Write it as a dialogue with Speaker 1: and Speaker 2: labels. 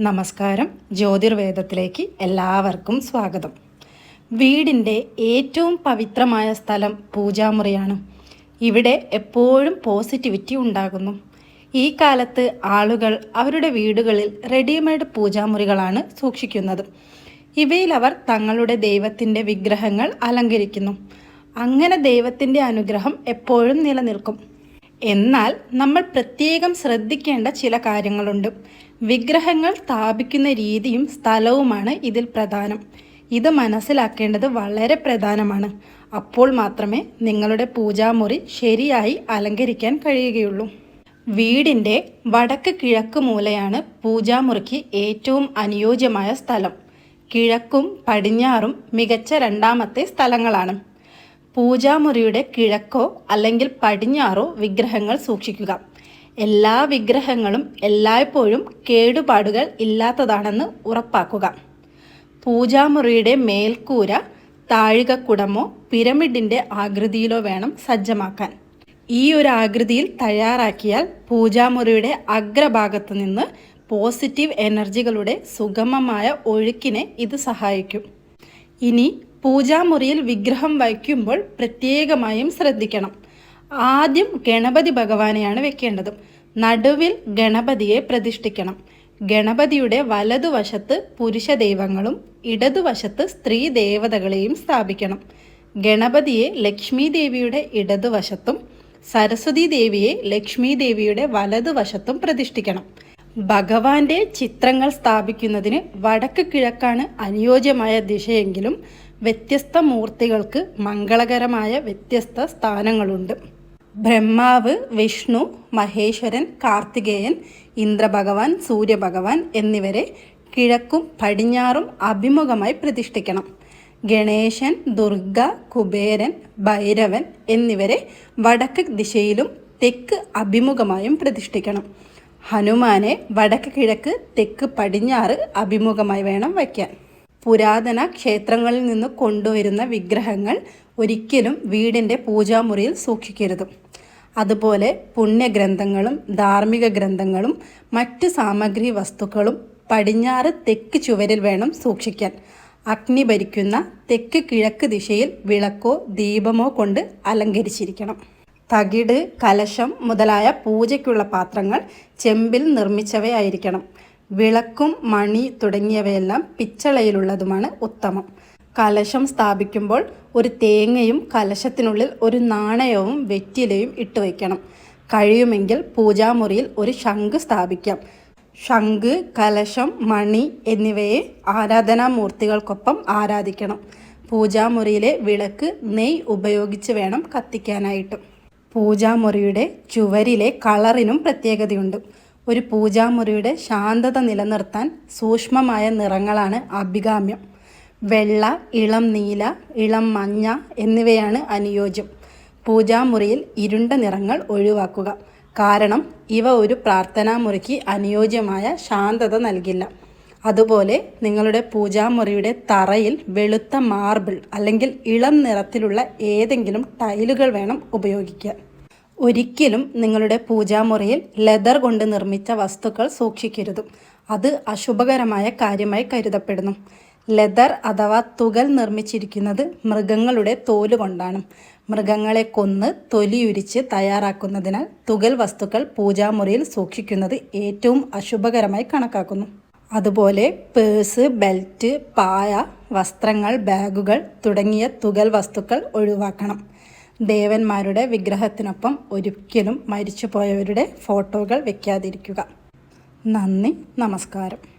Speaker 1: നമസ്കാരം. ജ്യോതിർവേദത്തിലേക്ക് എല്ലാവർക്കും സ്വാഗതം. വീടിന്റെ ഏറ്റവും പവിത്രമായ സ്ഥലം പൂജാമുറിയാണ്. ഇവിടെ എപ്പോഴും പോസിറ്റിവിറ്റി ഉണ്ടാകുന്നു. ഈ കാലത്ത് ആളുകൾ അവരുടെ വീടുകളിൽ റെഡിമെയ്ഡ് പൂജാമുറികളാണ് സൂക്ഷിക്കുന്നത്. ഇവയിൽ അവർ തങ്ങളുടെ ദൈവത്തിന്റെ വിഗ്രഹങ്ങൾ അലങ്കരിക്കുന്നു. അങ്ങനെ ദൈവത്തിന്റെ അനുഗ്രഹം എപ്പോഴും നിലനിൽക്കും. എന്നാൽ നമ്മൾ പ്രത്യേകം ശ്രദ്ധിക്കേണ്ട ചില കാര്യങ്ങളുണ്ട്. വിഗ്രഹങ്ങൾ സ്ഥാപിക്കുന്ന രീതിയും സ്ഥലവുമാണ് ഇതിൽ പ്രധാനം. ഇത് മനസ്സിലാക്കേണ്ടത് വളരെ പ്രധാനമാണ്. അപ്പോൾ മാത്രമേ നിങ്ങളുടെ പൂജാമുറി ശരിയായി അലങ്കരിക്കാൻ കഴിയുകയുള്ളൂ. വീടിന്റെ വടക്ക് കിഴക്ക് മൂലയാണ് പൂജാമുറിക്ക് ഏറ്റവും അനുയോജ്യമായ സ്ഥലം. കിഴക്കും പടിഞ്ഞാറും മികച്ച രണ്ടാമത്തെ സ്ഥലങ്ങളാണ്. പൂജാമുറിയുടെ കിഴക്കോ അല്ലെങ്കിൽ പടിഞ്ഞാറോ വിഗ്രഹങ്ങൾ സൂക്ഷിക്കുക. എല്ലാ വിഗ്രഹങ്ങളും എല്ലായ്പ്പോഴും കേടുപാടുകൾ ഇല്ലാത്തതാണെന്ന് ഉറപ്പാക്കുക. പൂജാമുറിയുടെ മേൽക്കൂര താഴികക്കുടമോ പിരമിഡിന്റെ ആകൃതിയിലോ വേണം സജ്ജമാക്കാൻ. ഈ ഒരു ആകൃതിയിൽ തയ്യാറാക്കിയാൽ പൂജാമുറിയുടെ അഗ്രഭാഗത്ത് നിന്ന് പോസിറ്റീവ് എനർജികളുടെ സുഗമമായ ഒഴുക്കിനെ ഇത് സഹായിക്കും. ഇനി പൂജാമുറിയിൽ വിഗ്രഹം വയ്ക്കുമ്പോൾ പ്രത്യേകമായും ശ്രദ്ധിക്കണം. ആദ്യം ഗണപതി ഭഗവാനെയാണ് വെക്കേണ്ടത്. നടുവിൽ ഗണപതിയെ പ്രതിഷ്ഠിക്കണം. ഗണപതിയുടെ വലതുവശത്ത് പുരുഷ ദൈവങ്ങളും ഇടതുവശത്ത് സ്ത്രീ ദേവതകളെയും സ്ഥാപിക്കണം. ഗണപതിയെ ലക്ഷ്മി ദേവിയുടെ ഇടതുവശത്തും സരസ്വതി ദേവിയെ ലക്ഷ്മി ദേവിയുടെ വലതുവശത്തും പ്രതിഷ്ഠിക്കണം. ഭഗവാന്റെ ചിത്രങ്ങൾ സ്ഥാപിക്കുന്നതിന് വടക്ക് കിഴക്കാണ് അനുയോജ്യമായ ദിശയെങ്കിലും വ്യത്യസ്ത മൂർത്തികൾക്ക് മംഗളകരമായ വ്യത്യസ്ത സ്ഥാനങ്ങളുണ്ട്. ബ്രഹ്മാവ് വിഷ്ണു മഹേശ്വരൻ കാർത്തികേയൻ ഇന്ദ്രഭഗവാൻ സൂര്യഭഗവാൻ എന്നിവരെ കിഴക്കും പടിഞ്ഞാറും അഭിമുഖമായി പ്രതിഷ്ഠിക്കണം. ഗണേശൻ ദുർഗ കുബേരൻ ഭൈരവൻ എന്നിവരെ വടക്ക് ദിശയിലും തെക്ക് അഭിമുഖമായും പ്രതിഷ്ഠിക്കണം. ഹനുമാനെ വടക്ക് കിഴക്ക് തെക്ക് പടിഞ്ഞാറ് അഭിമുഖമായി വേണം വയ്ക്കാൻ. പുരാതന ക്ഷേത്രങ്ങളിൽ നിന്ന് കൊണ്ടുവരുന്ന വിഗ്രഹങ്ങൾ ഒരിക്കലും വീടിന്റെ പൂജാമുറിയിൽ സൂക്ഷിക്കരുത്. അതുപോലെ പുണ്യഗ്രന്ഥങ്ങളും ധാർമ്മിക ഗ്രന്ഥങ്ങളും മറ്റ് സാമഗ്രി വസ്തുക്കളും പടിഞ്ഞാറ് തെക്ക് ചുവരിൽ വേണം സൂക്ഷിക്കാൻ. അഗ്നി ഭരിക്കുന്ന തെക്ക് കിഴക്ക് ദിശയിൽ വിളക്കോ ദീപമോ കൊണ്ട് അലങ്കരിച്ചിരിക്കണം. തകിട് കലശം മുതലായ പൂജയ്ക്കുള്ള പാത്രങ്ങൾ ചെമ്പിൽ നിർമ്മിച്ചവയായിരിക്കണം. വിളക്കും മണി തുടങ്ങിയവയെല്ലാം പിച്ചളയിലുള്ളതുമാണ് ഉത്തമം. കലശം സ്ഥാപിക്കുമ്പോൾ ഒരു തേങ്ങയും കലശത്തിനുള്ളിൽ ഒരു നാണയവും വെറ്റിലയും ഇട്ട് വയ്ക്കണം. കഴിയുമെങ്കിൽ പൂജാമുറിയിൽ ഒരു ശംഖ് സ്ഥാപിക്കാം. ശംഖ് കലശം മണി എന്നിവയെ ആരാധനാമൂർത്തികൾക്കൊപ്പം ആരാധിക്കണം. പൂജാമുറിയിലെ വിളക്ക് നെയ് ഉപയോഗിച്ച് വേണം കത്തിക്കാനായിട്ട്. പൂജാമുറിയുടെ ചുവരിലെ കളറിനും പ്രത്യേകതയുണ്ട്. ഒരു പൂജാമുറിയുടെ ശാന്തത നിലനിർത്താൻ സൂക്ഷ്മമായ നിറങ്ങളാണ് അഭികാമ്യം. വെള്ള ഇളം നീല ഇളം മഞ്ഞ എന്നിവയാണ് അനുയോജ്യം. പൂജാമുറിയിൽ ഇരുണ്ട നിറങ്ങൾ ഒഴിവാക്കുക. കാരണം ഇവ ഒരു പ്രാർത്ഥനാമുറിക്ക് അനുയോജ്യമായ ശാന്തത നൽകില്ല. അതുപോലെ നിങ്ങളുടെ പൂജാമുറിയുടെ തറയിൽ വെളുത്ത മാർബിൾ അല്ലെങ്കിൽ ഇളം നിറത്തിലുള്ള ഏതെങ്കിലും ടൈലുകൾ വേണം ഉപയോഗിക്കാൻ. ഒരിക്കലും നിങ്ങളുടെ പൂജാമുറിയിൽ ലെതർ കൊണ്ട് നിർമ്മിച്ച വസ്തുക്കൾ സൂക്ഷിക്കരുത്. അത് അശുഭകരമായ കാര്യമായി കരുതപ്പെടുന്നു. ലെതർ അഥവാ തുകൽ നിർമ്മിച്ചിരിക്കുന്നത് മൃഗങ്ങളുടെ തോൽ കൊണ്ടാണ്. മൃഗങ്ങളെ കൊന്ന് തൊലിയുരിച്ച് തയ്യാറാക്കുന്നതിനാൽ തുകൽ വസ്തുക്കൾ പൂജാമുറിയിൽ സൂക്ഷിക്കുന്നത് ഏറ്റവും അശുഭകരമായി കണക്കാക്കുന്നു. അതുപോലെ പേഴ്സ് ബെൽറ്റ് പായ വസ്ത്രങ്ങൾ ബാഗുകൾ തുടങ്ങിയ തുകൽ വസ്തുക്കൾ ഒഴിവാക്കണം. ദേവന്മാരുടെ വിഗ്രഹത്തിനൊപ്പം ഒരിക്കലും മരിച്ചുപോയവരുടെ ഫോട്ടോകൾ വയ്ക്കാതിരിക്കുക നന്ദി നമസ്കാരം.